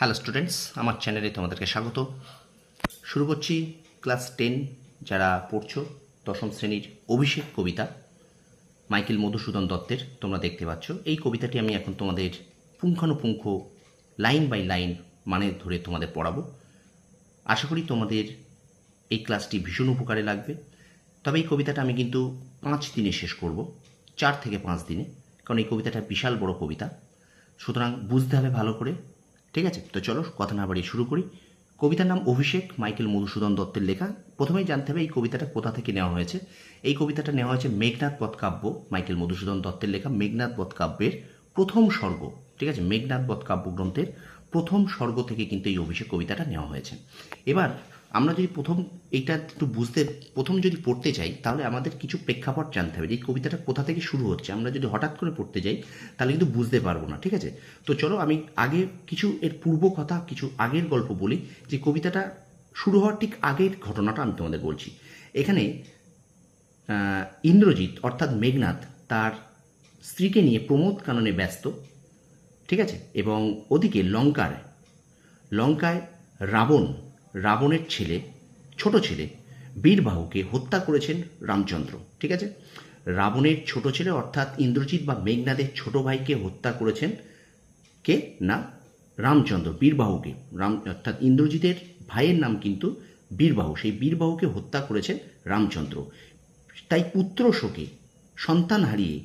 Hello students আমার চ্যানেলে তোমাদেরকে স্বাগত। শুরু করছি ক্লাস টেন যারা পড়ছো, দশম শ্রেণির অভিষেক কবিতা, মাইকেল মধুসূদন দত্তের। তোমরা দেখতে পাচ্ছ, এই কবিতাটি আমি এখন তোমাদের পুঙ্খানুপুঙ্খ লাইন বাই লাইন মানে ধরে তোমাদের পড়াবো। আশা করি তোমাদের এই ক্লাসটি ভীষণ উপকারে লাগবে। তবে এই কবিতাটা আমি কিন্তু পাঁচ দিনে শেষ করব, চার থেকে পাঁচ দিনে, কারণ এই কবিতাটা বিশাল বড় কবিতা। সুতরাং বুঝতে হবে ভালো করে ঠিক আছে? তো চলো কথা না বাড়িয়ে শুরু করি। কবিতার নাম অভিষেক, মাইকেল মধুসূদন দত্তের লেখা। প্রথমেই জানতে হবে এই কবিতাটা কোথা থেকে নেওয়া হয়েছে। এই কবিতাটা নেওয়া হয়েছে মেঘনাথ বধ কাব্য মাইকেল মধুসূদন দত্তের লেখা মেঘনাথ বধ কাব্যের প্রথম স্বর্গ। ঠিক আছে? মেঘনাথ বধ কাব্য গ্রন্থের প্রথম স্বর্গ থেকে কিন্তু এই অভিষেক কবিতাটা নেওয়া হয়েছে। এবার আমরা যদি প্রথম এইটা একটু বুঝতে, প্রথম যদি পড়তে চাই তাহলে আমাদের কিছু প্রেক্ষাপট জানতে হবে যে এই কবিতাটা কোথা থেকে শুরু হচ্ছে। আমরা যদি হঠাৎ করে পড়তে যাই, তাহলে কিন্তু বুঝতে পারব না, ঠিক আছে? তো চলো আমি আগে কিছু এর পূর্ব কথা, কিছু আগের গল্প বলি, যে কবিতাটা শুরু হওয়ার ঠিক আগের ঘটনাটা আমি তোমাদের বলছি। এখানে ইন্দ্রজিৎ, অর্থাৎ মেঘনাথ, তার স্ত্রীকে নিয়ে প্রমোদ কাননে ব্যস্ত, ঠিক আছে? এবং ওদিকে লঙ্কার, লঙ্কায় রাবণ রাবণের ছেলে, ছোট ছেলে, বীরবাহুকে হত্যা করেছেন রামচন্দ্র, ঠিক আছে? রাবণের ছোট ছেলে অর্থাৎ ইন্দ্রজিৎ বা মেঘনাদের ছোট ভাইকে হত্যা করেছেন কে? না, রামচন্দ্র, বীরবাহুকে। রাম, অর্থাৎ ইন্দ্রজিতের ভাইয়ের নাম কিন্তু বীরবাহু, সেই বীরবাহুকে হত্যা করেছেন রামচন্দ্র। তাই পুত্র শোকে সন্তান হারিয়ে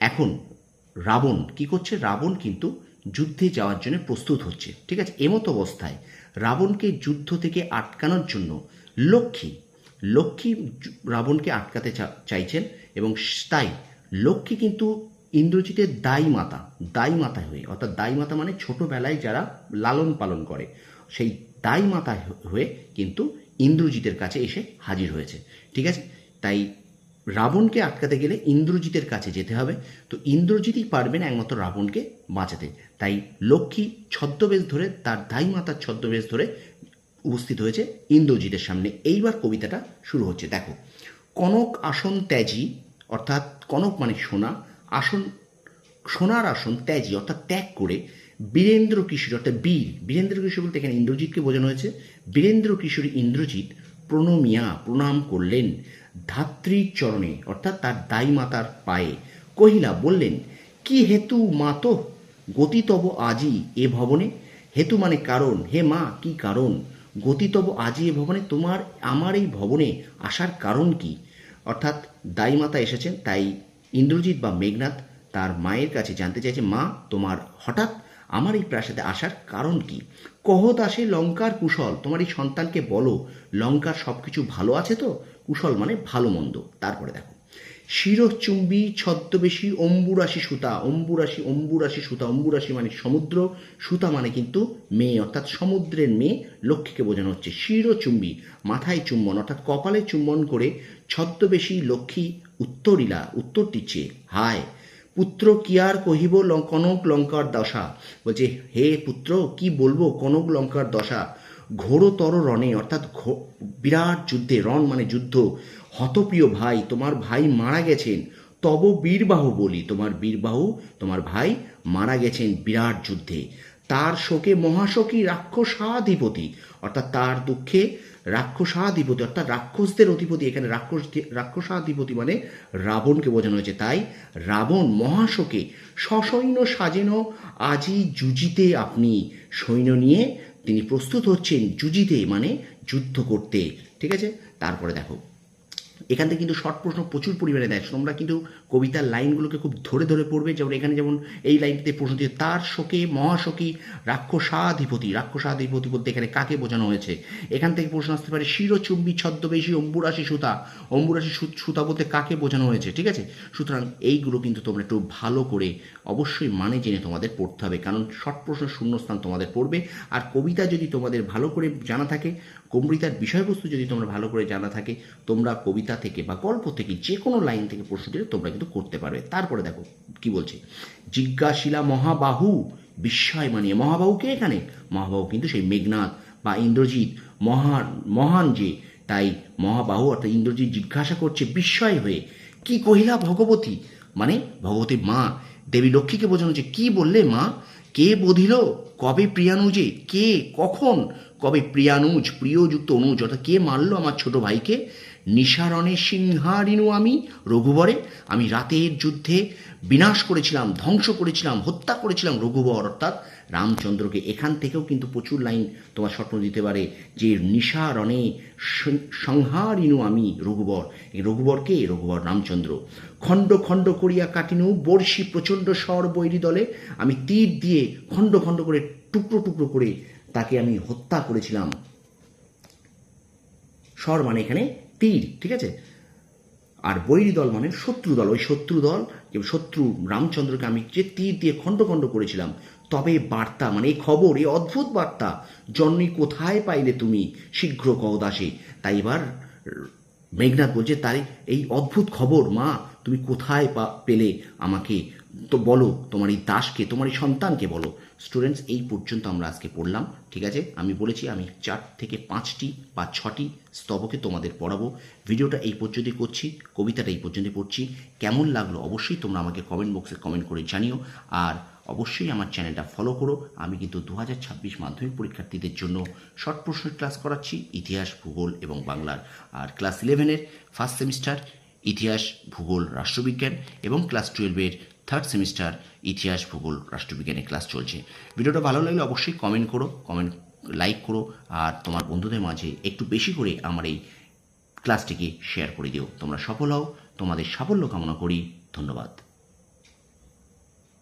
এখন রাবণ কি করছে? রাবণ কিন্তু যুদ্ধে যাওয়ার জন্য প্রস্তুত হচ্ছে, ঠিক আছে? এমতো অবস্থায় রাবণকে যুদ্ধ থেকে আটকানোর জন্য লক্ষ্মী লক্ষ্মী রাবণকে আটকাতে চাইছেন এবং তাই লক্ষ্মী কিন্তু ইন্দ্রজিতের দায়ী মাতা দায়ী মাতা হয়ে, অর্থাৎ দায়ী মাতা মানে ছোটবেলায় যারা লালন পালন করে, সেই দায়ী মাতা হয়ে কিন্তু ইন্দ্রজিতের কাছে এসে হাজির হয়েছে। ঠিক আছে? তাই রাবণকে আটকাতে গেলে ইন্দ্রজিতের কাছে যেতে হবে। তো ইন্দ্রজিৎই পারবেন একমাত্র রাবণকে বাঁচাতে। তাই লক্ষ্মী ছদ্মবেশ ধরে, তার দায়ী মাতার ছদ্মবেশ ধরে উপস্থিত হয়েছে ইন্দ্রজিতের সামনে। এইবার কবিতাটা শুরু হচ্ছে। দেখো, কনক আসন ত্যাজি, অর্থাৎ কনক মানে সোনা, আসন, সোনার আসন ত্যাজি, অর্থাৎ ত্যাগ করে বীরেন্দ্র কিশোরী, অর্থাৎ বীর, বীরেন্দ্র কিশোর বলতে এখানে ইন্দ্রজিৎকে বোঝানো হয়েছে। বীরেন্দ্র কিশোরী ইন্দ্রজিৎ প্রণমিয়া, প্রণাম করলেন। ধাত্রীর চরণে, অর্থাৎ তার দাই মাতার পায়ে কহিলা বললেন, কি হেতু মাতো গতিতব আজি এ ভবনে? হেতু মানে কারণ। হে মা, কি কারণ? গতিতব আজি এ ভবনে? তোমার, আমার এই ভবনে আসার কারণ কি? অর্থাৎ দাই মাতা এসেছেন, তাই ইন্দ্রজিৎ বা মেঘনাথ তার মায়ের কাছে জানতে চাইছে, মা, তোমার হঠাৎ আমার এই প্রাসাদে আসার কারণ কি? কহত আসে লঙ্কার কুশল। তোমার এই সন্তানকে বলো, লঙ্কার সব কিছু ভালো আছে তো? কুশল মানে ভালো মন্দ। তারপরে দেখো শিরচুম্বী ছদ্মবেশী, অম্বুরাশি সুতা। অম্বুরাশি অম্বুরাশি সুতা। অম্বুরাশি মানে সমুদ্র, সুতা মানে কিন্তু মেয়ে, অর্থাৎ সমুদ্রের মেয়ে লক্ষ্মীকে বোঝানো হচ্ছে। শিরচুম্বী মাথায় চুম্বন, অর্থাৎ কপালে চুম্বন করে ছদ্মবেশী লক্ষ্মী উত্তরিলা উত্তর দিচ্ছে হায়। পুত্র কি আর কহিব কনক লঙ্কার দশা। বলছে, হে পুত্র, কি বলব? কনক লঙ্কার দশা। ঘোরতর রণে, অর্থাৎ বিরাট যুদ্ধে, রণ মানে যুদ্ধ। হতপ্রিয় ভাই, তোমার ভাই মারা গেছেন, তব বীরবাহু বলি, তোমার বীরবাহু, তোমার ভাই মারা গেছেন বিরাট যুদ্ধে। তার শোকে মহাশোকী রাক্ষসাধিপতি, অর্থাৎ তার দুঃখে রাক্ষসাধিপতি, অর্থাৎ রাক্ষসদের অধিপতি, এখানে রাক্ষস, রাক্ষসাধিপতি মানে রাবণকে বোঝানো হয়েছে। তাই রাবণ মহাশোকে সসৈন্য সাজেন আজি যুজিতে আপনি সৈন্য নিয়ে তিনি প্রস্তুত হচ্ছেন যুজিতে মানে যুদ্ধ করতে। ঠিক আছে? তারপরে দেখো। এখান থেকে কিন্তু শর্ট প্রশ্ন প্রচুর পরিমাণে দেয়। তোমরা কিন্তু কবিতার লাইনগুলোকে খুব ধরে ধরে পড়বে। যেমন এখানে যেমন এই লাইনটিতে প্রশ্ন দিয়ে, তার শোকে, মহাশোকী রাক্ষসাধিপতি রাক্ষসাধিপতি বলতে এখানে কাকে বোঝানো হয়েছে? এখান থেকে প্রশ্ন আসতে পারে, শিরচুম্বী ছদ্মবেশী অম্বুরাশি সুতা অম্বুরাশি সুতা বলতে কাকে বোঝানো হয়েছে? ঠিক আছে? সুতরাং এইগুলো কিন্তু তোমরা একটু ভালো করে অবশ্যই মানে জেনে তোমাদের পড়তে হবে। কারণ শর্ট প্রশ্ন শূন্যস্থান তোমাদের পড়বে। আর কবিতা যদি তোমাদের ভালো করে জানা থাকে, কবিতার বিষয়বস্তু যদি তোমরা ভালো করে জানা থাকে, তোমরা কবিতা থেকে বা গল্প থেকে যে কোনো লাইন থেকে প্রশ্ন দিলে তোমরা কিন্তু করতে পারবে। তারপরে দেখো, কি বলছে? জিজ্ঞাসিলা মহাবাহু বিস্ময় মানিয়ে মহাবাহু কে এখানে? মহাবাহু কিন্তু সেই মেঘনাথ বা ইন্দ্রজিৎ মহান মহান যে, তাই মহাবাহু অর্থাৎ ইন্দ্রজিৎ জিজ্ঞাসা করছে বিস্ময় হয়ে, কি কহিলা ভগবতী? মানে ভগবতীর মা, দেবী লক্ষ্মীকে বোঝানো হচ্ছে। কি বললে মা? কে বধিল? কবে প্রিয়ানুজে কে? কখন? কবে প্রিয়ানুজ, প্রিয়যুক্ত অনুজ, অর্থাৎ কে মারলো আমার ছোট ভাইকে? নিসারণে সিংহারিণু আমি রঘুবরে। আমি রাতের যুদ্ধে বিনাশ করেছিলাম, ধ্বংস করেছিলাম, হত্যা করেছিলাম রঘুবর। অর্থাৎ রামচন্দ্রকে এখান থেকেও কিন্তু প্রচুর লাইন তোমার স্বপ্ন দিতে পারে যে নিসারণে সং- সংহারিণু আমি রঘুবর। এই রঘুবরকে রঘুবর রামচন্দ্র। খণ্ড খণ্ড করিয়া কাটিনু বর্ষি প্রচণ্ড স্বর বৈরী দলে। আমি তীর দিয়ে খণ্ড খণ্ড করে, টুকরো টুকরো করে তাকে আমি হত্যা করেছিলাম। স্বর মানে এখানে তীর ঠিক আছে? আর বৈরী দল মানে শত্রু দল। ওই শত্রু দল শত্রু রামচন্দ্রকে আমি যে তীর দিয়ে খণ্ড খণ্ড করেছিলাম। তবে বার্তা মানে এই খবর, এই অদ্ভুত বার্তা জন্মী কোথায় পাইলে তুমি? শীঘ্র কদাসে তাই এবার মেঘনাথ বলছে তাই এই অদ্ভুত খবর, মা, তুমি কোথায় পেলে? আমাকে তো বলো, তোমার এই দাসকে, তোমার এই সন্তানকে বলো। স্টুডেন্টস এই পর্যন্ত আমরা আজকে পড়লাম, ঠিক আছে? আমি বলেছি আমি চার থেকে পাঁচটি বা ছটি স্তবকে তোমাদের পড়াবো। ভিডিওটা এই পর্যন্তই করছি, কবিতাটা এই পর্যন্তই পড়ছি। কেমন লাগল অবশ্যই তোমরা আমাকে কমেন্ট বক্সে কমেন্ট করে জানিও। আর অবশ্যই আমার চ্যানেলটা ফলো করো। আমি কিন্তু দু হাজার ছাব্বিশ মাধ্যমিক পরীক্ষার্থীদের জন্য শর্ট প্রশ্নের ক্লাস করাচ্ছি, ইতিহাস, ভূগোল এবং বাংলার। আর ক্লাস ইলেভেনের ফার্স্ট সেমিস্টার ইতিহাস, ভূগোল, রাষ্ট্রবিজ্ঞান এবং ক্লাস টুয়েলভের থার্ড সেমিস্টার ইতিহাস, ভূগোল, রাষ্ট্রবিজ্ঞানের ক্লাস চলছে। ভিডিওটা ভালো লাগলে অবশ্যই কমেন্ট করো কমেন্ট লাইক করো, আর তোমার বন্ধুদের মাঝে একটু বেশি করে আমার এই ক্লাসটিকে শেয়ার করে দিও। তোমরা সফল হও, তোমাদের সাফল্য কামনা করি। ধন্যবাদ।